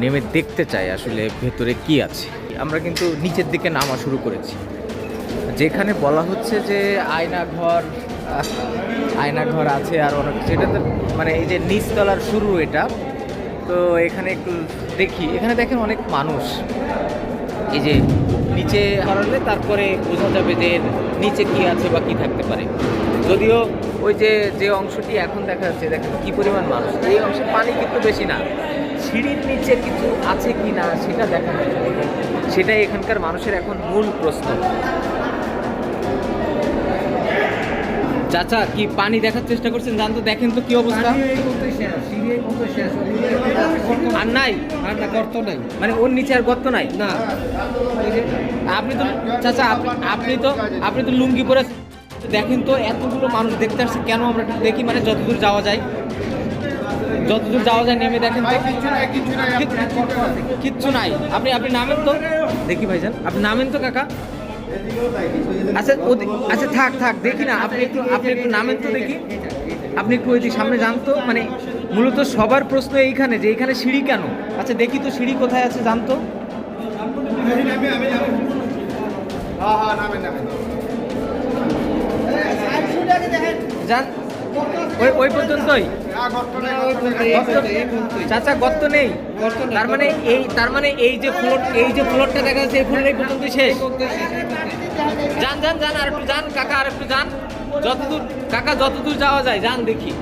নেমে দেখতে চাই আসলে ভেতরে কি আছে। আমরা কিন্তু নিচের দিকে নামা শুরু করেছি। যেখানে বলা হচ্ছে যে আয়না ঘর আয়না ঘর আছে আর অনেক কিছু। তো মানে এই যে নিচতলার শুরু এটা। তো এখানে একটু দেখি। এখানে দেখেন অনেক মানুষ। এই যে নিচে হারালে তারপরে বোঝা যাবে যে নিচে কি আছে বা কি থাকতে পারে। যদিও ওই যে যে অংশটি এখন দেখা যাচ্ছে, দেখেন কি পরিমাণ মানুষ। এই অংশে পানি কিন্তু বেশি না। সিঁড়ির নিচে কিছু আছে কি না সেটা দেখা যাচ্ছে সেটাই এখানকার মানুষের এখন মূল প্রশ্ন। চাচা কি পানি দেখার চেষ্টা করছেন? জান তো দেখেন তো কি অবস্থা। আর নাই। আর না গর্ত নাই। মানে ওর নিচে আর গর্ত নাই? না। আপনি তো চাচা আপনি- তো আপনি তো লুঙ্গি পরে দেখেন তো এতগুলো মানুষ দেখতে আসছে কেন আমরা দেখি মানে যতদূর যাওয়া যায়। যতদূর যাওয়া যায় নেমে দেখেন কিচ্ছু- কিচ্ছু নাই। আপনি আপনি নামেন তো। দেখি ভাইজান। আপনি নামেন তো কাকা। আচ্ছা আচ্ছা থাক থাক, দেখি না, আপনি একটু আপনি একটু নামেন তো দেখি। আপনি একটু ওই সামনে জানতো মানে মূলত সবার প্রশ্ন এইখানে যে এইখানে সিঁড়ি কেন? আচ্ছা দেখি তো সিঁড়ি কোথায় আছে জানতো যান। ওই ওই পর্যন্তই। চাচা, গর্ত নেই। তার মানে এই তার মানে এই যে ফ্লোর এই যে ফ্লোরটা দেখা যাচ্ছে, এই ফ্লোর এই পর্যন্ত শেষ। যান যান যান, আর একটু যান, কাকা, আর একটু যান। যতদূর কাকা, যতদূর যাওয়া যায়, যান দেখি।